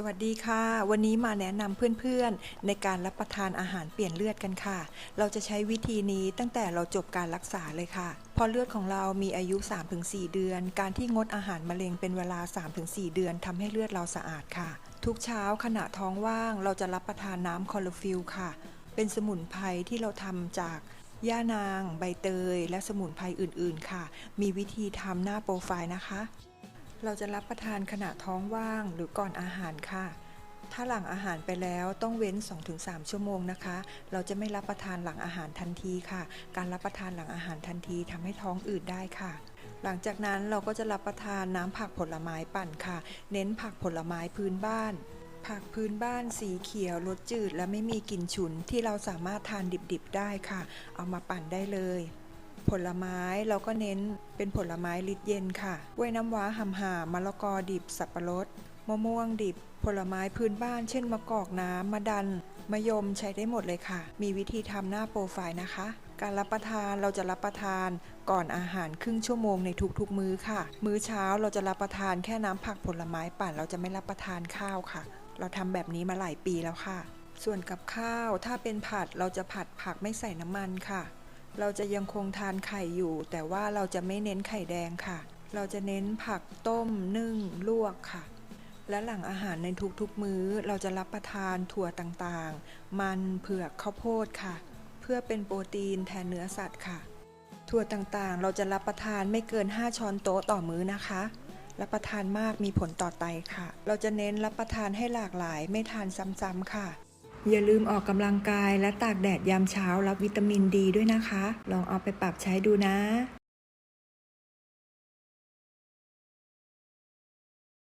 สวัสดีค่ะ วันนี้มาแนะนำเพื่อนๆ ในการรับประทานอาหารเปลี่ยนเลือดกันค่ะ เราจะใช้วิธีนี้ตั้งแต่เราจบการรักษาเลยค่ะ พอเลือดของเรามีอายุ 3-4 เดือน การที่งดอาหารมะเร็งเป็นเวลา 3-4 เดือนทำให้เลือดเราสะอาดค่ะ ทุกเช้าขณะท้องว่างเราจะรับประทานน้ำคอลลฟิลค่ะ เป็นสมุนไพรที่เราทำจากย่านาง ใบเตย และสมุนไพรอื่นๆ ค่ะ มีวิธีทำหน้าโปรไฟล์นะคะ เราจะรับประทานขณะท้องว่างหรือก่อนอาหารค่ะ ถ้าหลังอาหารไปแล้วต้องเว้น 2-3 ชั่วโมงนะคะ เราจะไม่รับประทานหลังอาหารทันทีค่ะ การรับประทานหลังอาหารทันทีทำให้ท้องอืดได้ค่ะ หลังจากนั้นเราก็จะรับประทานน้ำผักผลไม้ปั่นค่ะ เน้นผักผลไม้พื้นบ้านผักพื้นบ้านสีเขียวรสจืดและไม่มีกลิ่นฉุนที่เราสามารถทานดิบๆได้ค่ะ เอามาปั่นได้เลย ผลไม้เราก็เน้นเป็นผลไม้ลิตรเย็นค่ะกล้วยน้ำว้าหำหามะละกอดิบ สับปะรด มะม่วงดิบ ผลไม้พื้นบ้าน เช่นมะกอกน้ำมะดันมะยมใช้ได้หมดเลยค่ะ มีวิธีทำหน้าโปรไฟล์นะคะ การรับประทานเราจะรับประทานก่อนอาหารครึ่งชั่วโมงในทุกๆ มื้อค่ะ มื้อเช้าเราจะรับประทานแค่น้ำผักผลไม้ปั่นเราจะไม่รับประทานข้าวค่ะ เราทำแบบนี้มาหลายปีแล้วค่ะ ส่วนกับข้าวถ้าเป็นผัดเราจะผัดผักไม่ใส่น้ำมันค่ะ เราจะยังคงทานไข่อยู่ แต่ว่าเราจะไม่เน้นไข่แดงค่ะ เราจะเน้นผักต้มนึ่งลวกค่ะ และหลังอาหารในทุกๆมื้อ เราจะรับประทานถั่วต่างๆ มันเผือกข้าวโพดค่ะ เพื่อเป็นโปรตีนแทนเนื้อสัตว์ค่ะ ถั่วต่างๆ เราจะรับประทานไม่เกิน 5 ช้อนโต๊ะต่อมื้อนะคะรับประทานมากมีผลต่อไตค่ะ เราจะเน้นรับประทานให้หลากหลายไม่ทานซ้ำๆค่ะ อย่าลืมออกกำลังกายและตากแดดยามเช้ารับวิตามินดีด้วยนะคะ ลองเอาไปปรับใช้ดูนะ